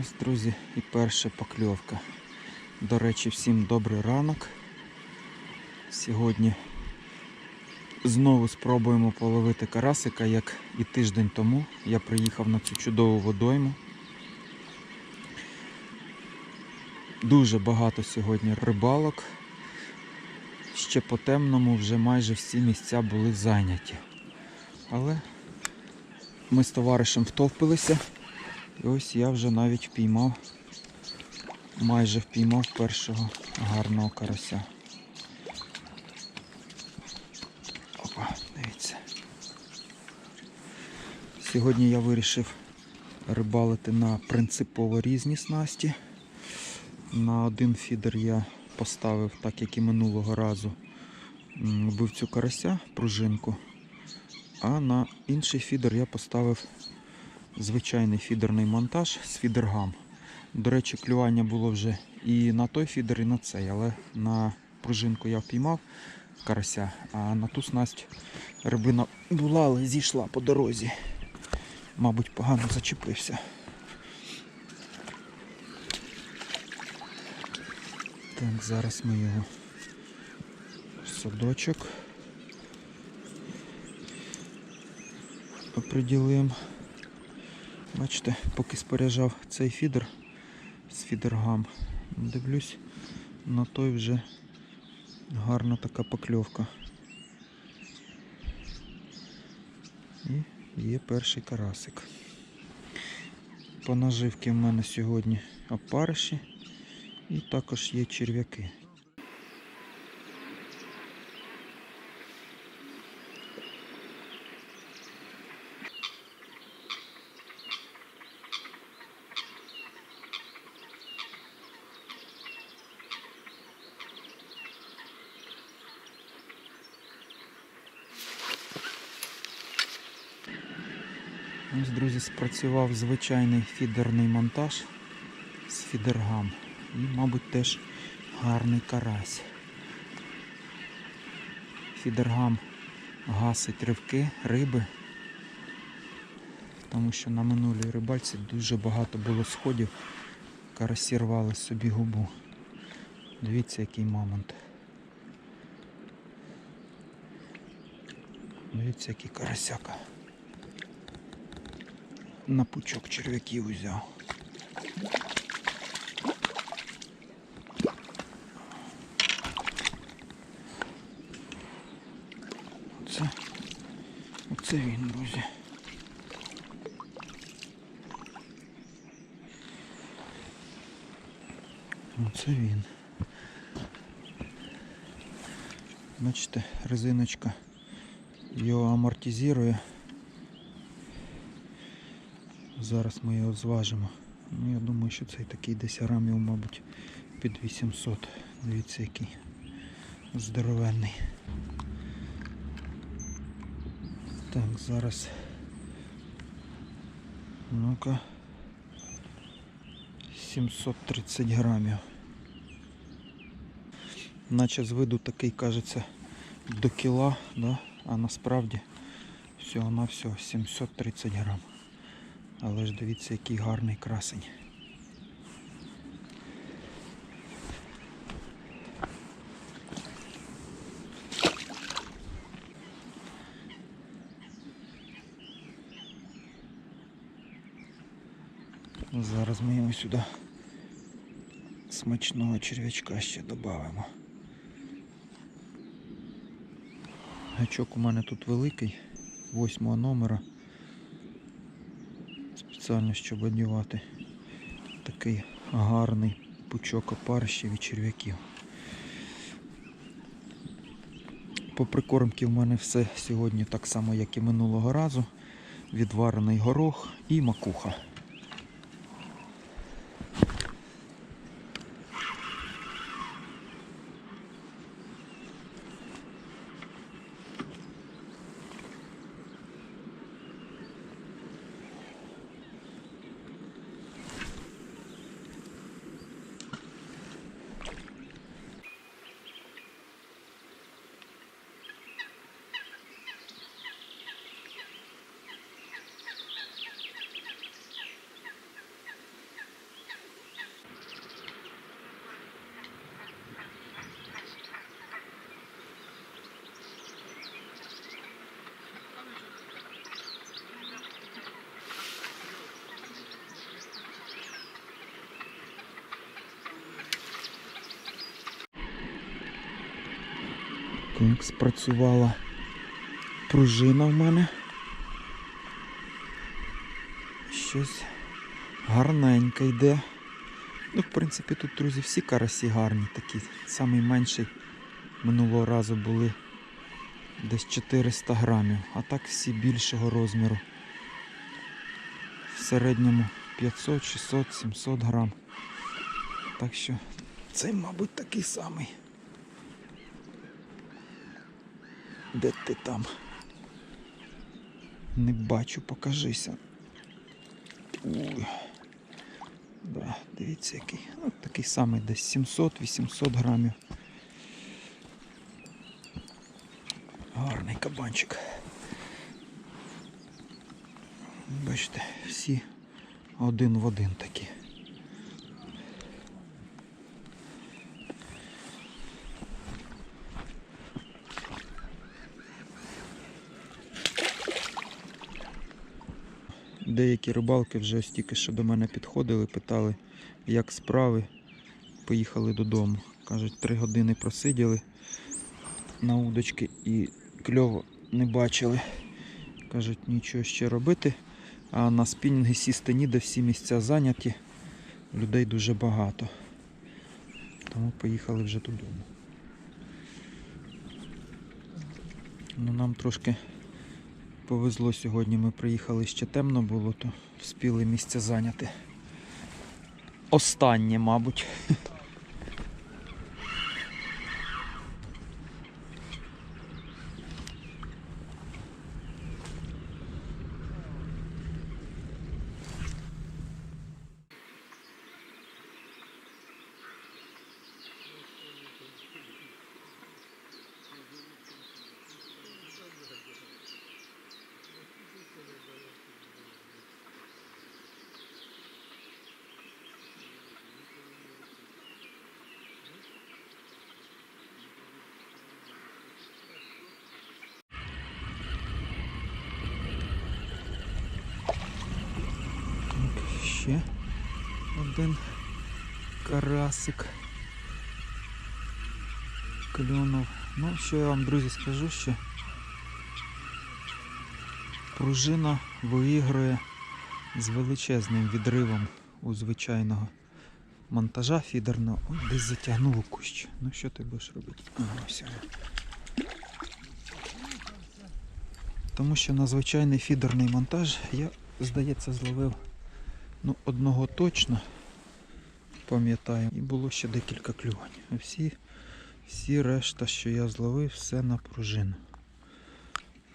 Ось, друзі, і перша покльовка. До речі, всім добрий ранок. Сьогодні знову спробуємо половити карасика, як і тиждень тому. Я приїхав на цю чудову водойму. Дуже багато сьогодні рибалок. Ще по темному вже майже всі місця були зайняті. Але ми з товаришем втовпилися. І ось я вже навіть впіймав, майже впіймав першого гарного карася. Опа, дивіться. Сьогодні я вирішив рибалити на принципово різні снасті. На один фідер я поставив, так як і минулого разу, вбивцю карася, пружинку. А на інший фідер я поставив звичайний фідерний монтаж з фідергам. До речі, клювання було вже і на той фідер, і на цей, але на пружинку я впіймав карася, а на ту снасть рибина була, але зійшла по дорозі. Мабуть, погано зачепився. Так, зараз ми його в садочок оприділимо. Бачите, поки споряджав цей фідер з фідергам, дивлюсь, на той вже гарна така покльовка. І є перший карасик. По наживки в мене сьогодні опариші і також є черв'яки. Ось, друзі, спрацював звичайний фідерний монтаж з фідергам. І, мабуть, теж гарний карась. Фідергам гасить ривки, риби. Тому що на минулій рибальці дуже багато було сходів. Карасі рвали собі губу. Дивіться, який мамонт. Дивіться, який карасяка. На пучок черв'яків взяв. Оце, оце він, друзі. Оце він. Бачите, резиночка його амортизує. Зараз ми його зважимо. Ну, я думаю, що цей такий десь грамів, мабуть, під 800. Дивіться, який здоровенний. Так, зараз. Ну-ка. 730 грамів. Наче з виду такий кажеться до кіла, да? а насправді всього на всього 730 грам. Але ж дивіться, який гарний красень. Зараз ми його сюди смачного черв'ячка ще додамо. Гачок у мене тут великий, восьмого номера спеціально, щоб одягати такий гарний пучок опарищів і черв'яків. По прикормці в мене все сьогодні так само, як і минулого разу. Відварений горох і макуха. Так, спрацювала пружина в мене. Щось гарненьке йде. Ну, в принципі, тут, друзі, всі карасі гарні такі. Самий менший минулого разу були десь 400 грамів, а так всі більшого розміру. В середньому 500, 600, 700 грам. Так що цей, мабуть, такий самий. Де ти там? Не бачу, покажися. Ой. Да, дивіться який. Ну, такий самий десь 700-800 грамів. Гарний кабанчик. Бачите, всі один в один такі. Деякі рибалки вже ось тільки що до мене підходили, питали, як справи. Поїхали додому. Кажуть, три години просиділи на удочки і кльово не бачили. Кажуть, нічого ще робити. А на спінінги сісти ніде, всі місця зайняті, людей дуже багато. Тому поїхали вже додому. Ну, нам трошки повезло сьогодні. Ми приїхали ще темно було, то вспіли місце зайняти. Останнє, мабуть. Один карасик клюнув. Ну, що я вам, друзі, скажу, що пружина виігрує з величезним відривом у звичайного монтажа фідерного. Ой, десь затягнуло кущ. Ну що ти будеш робити? Ага, все. Тому що на звичайний фідерний монтаж я, здається, зловив ну, одного точно пам'ятаю. І було ще декілька клювань. Всі, всі решта, що я зловив, все на пружину.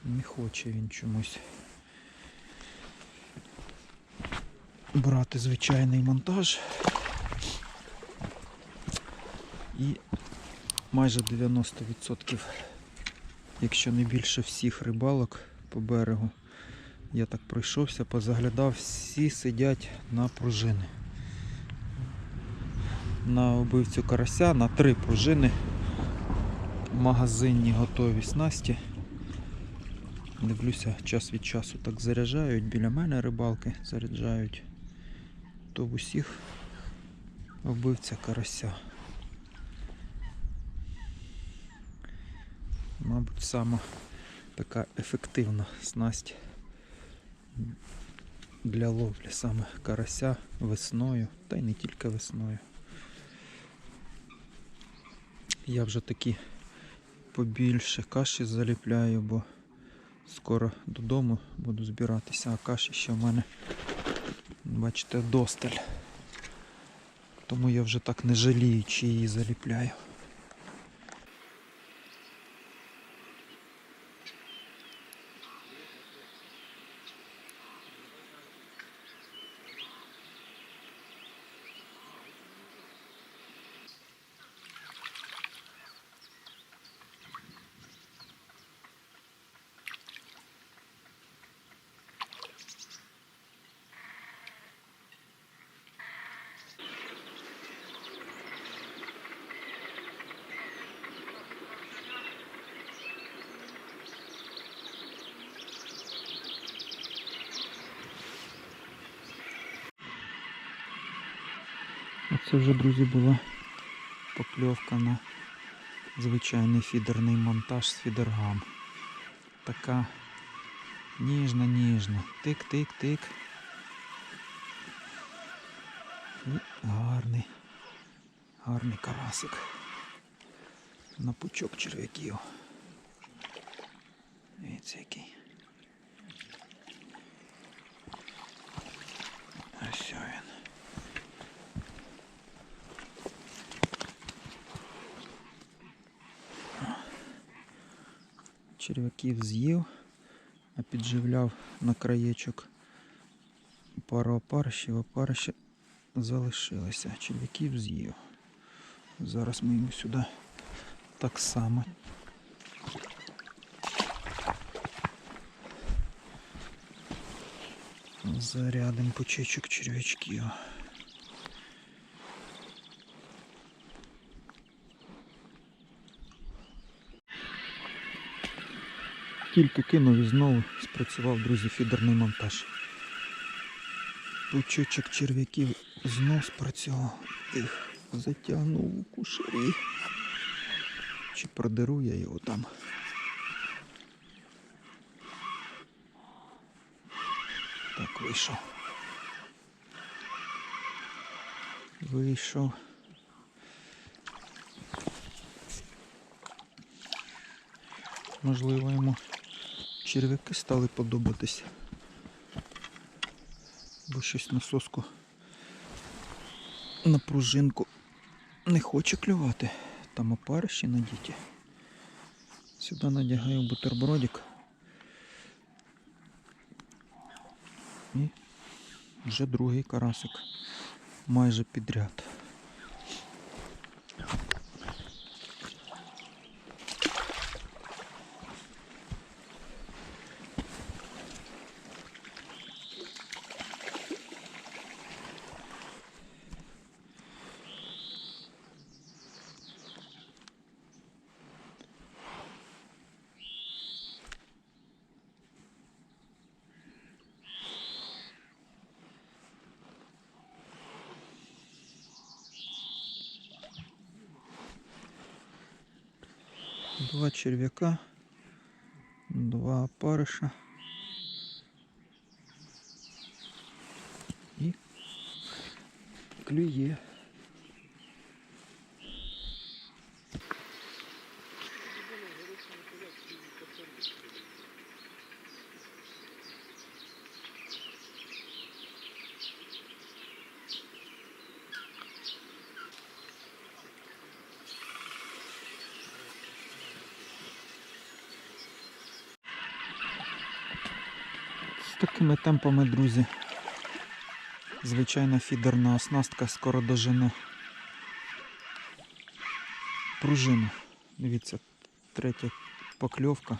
Не хоче він чомусь брати звичайний монтаж. І майже 90%, якщо не більше всіх рибалок по берегу, я так пройшовся, позаглядав, всі сидять на пружини. На убивцю карася на три пружини. Магазинні готові снасті. Дивлюся, час від часу так заряджають, біля мене рибалки заряджають. То в усіх вбивця карася. Мабуть, сама така ефективна снасть для ловлі саме карася весною, та й не тільки весною. Я вже такі побільше каші заліпляю, бо скоро додому буду збиратися, а каші ще в мене, бачите, досталь. Тому я вже так не жалію, чи її заліпляю. Оце вже, друзі, була покльовка на Звичайний фідерний монтаж з фідергам. Така ніжна, ніжна. Тик-тик-тик. Гарний, гарний карасик. На пучок черв'яків. Дивіться який. Ось він. Черв'яків з'їв, а підживляв на краєчок пару опарищів, опарища залишилися. Черв'яків з'їв. Зараз ми йому сюди так само. Зарядим почечок черв'ячків. Тільки кинув і знову спрацював, друзі, фідерний монтаж. Пучочок черв'яків знов спрацював. Їх затягнув у кушарі. Чи продеру я його там? Так, вийшов. Вийшов. Можливо, йому черв'яки стали подобатись. Бо щось на соску на пружинку не хоче клювати. Там опариші надіті. Сюди надягаю бутербродик. І вже другий карасик майже підряд. два червяка, два опарыша и клюе. Такими темпами, друзі. Звичайна фідерна оснастка скоро дожене пружину. Дивіться, третя покльовка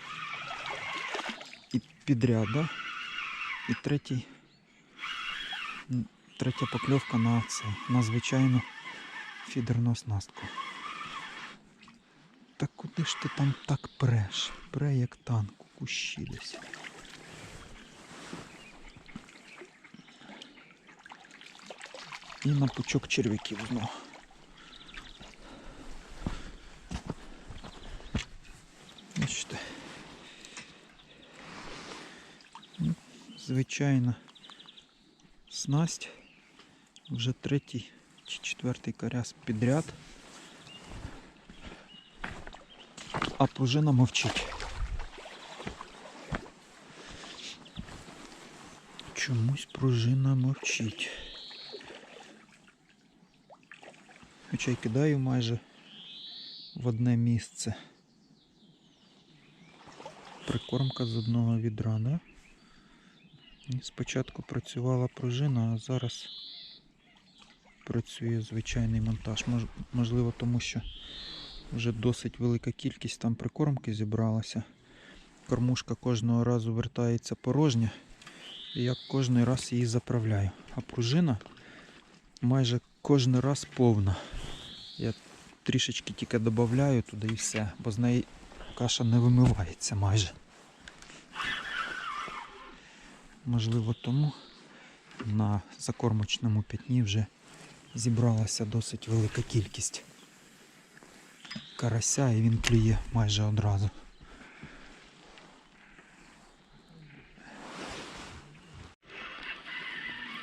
і підряд, да? І третій, третя покльовка на це, на звичайну фідерну оснастку. Та куди ж ти там так преш? Пре як танк кущі десь. І на пучок черв'яків знову. Бачите. Ну, Звичайна снасть. Вже третій чи четвертий каряс підряд. А пружина мовчить. Чомусь пружина мовчить. Хоча й кидаю майже в одне місце. Прикормка з одного відра? І спочатку працювала пружина, а зараз працює звичайний монтаж. Мож, можливо, тому що вже досить велика кількість там прикормки зібралася. Кормушка кожного разу вертається порожня. І я кожен раз її заправляю. А пружина майже кожен раз повна. Я трішечки тільки додаю туди і все, бо з неї каша не вимивається майже. Можливо, тому на закормочному пятні вже зібралася досить велика кількість. карася і він клює майже одразу.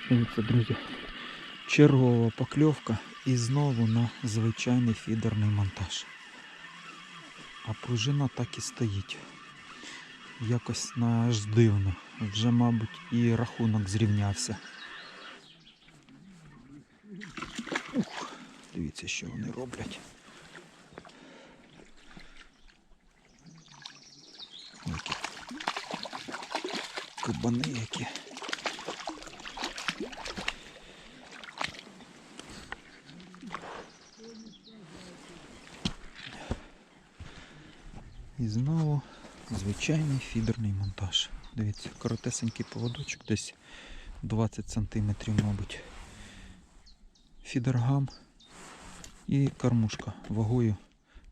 Дивіться, друзі, чергова покльовка і знову на звичайний фідерний монтаж. А пружина так і стоїть. Якось аж дивно. Вже, мабуть, і рахунок зрівнявся. Ух, дивіться, що вони роблять. Кабани які. І знову звичайний фідерний монтаж. Дивіться, коротесенький поводочок, десь 20 см, мабуть. Фідергам і кормушка вагою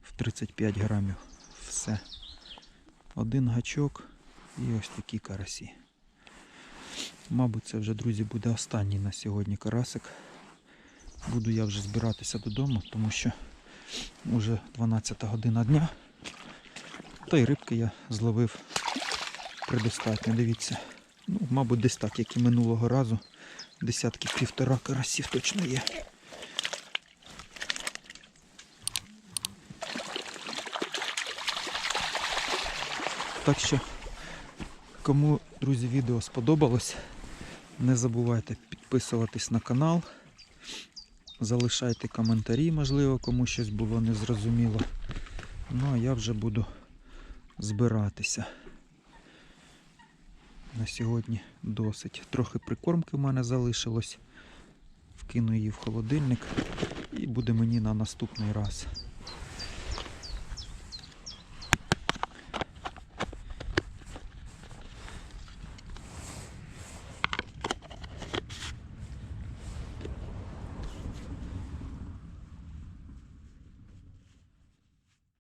в 35 грамів. Все. Один гачок і ось такі карасі. Мабуть, це вже, друзі, буде останній на сьогодні карасик. Буду я вже збиратися додому, тому що вже 12 година дня. Та й рибки я зловив предостатньо, дивіться. Ну, мабуть, десь так, як і минулого разу. Десятки півтора карасів точно є. Так що, кому, друзі, відео сподобалось, не забувайте підписуватись на канал. Залишайте коментарі, можливо, кому щось було незрозуміло. Ну а я вже буду збиратися. На сьогодні досить. Трохи прикормки в мене залишилось. Вкину її в холодильник і буде мені на наступний раз.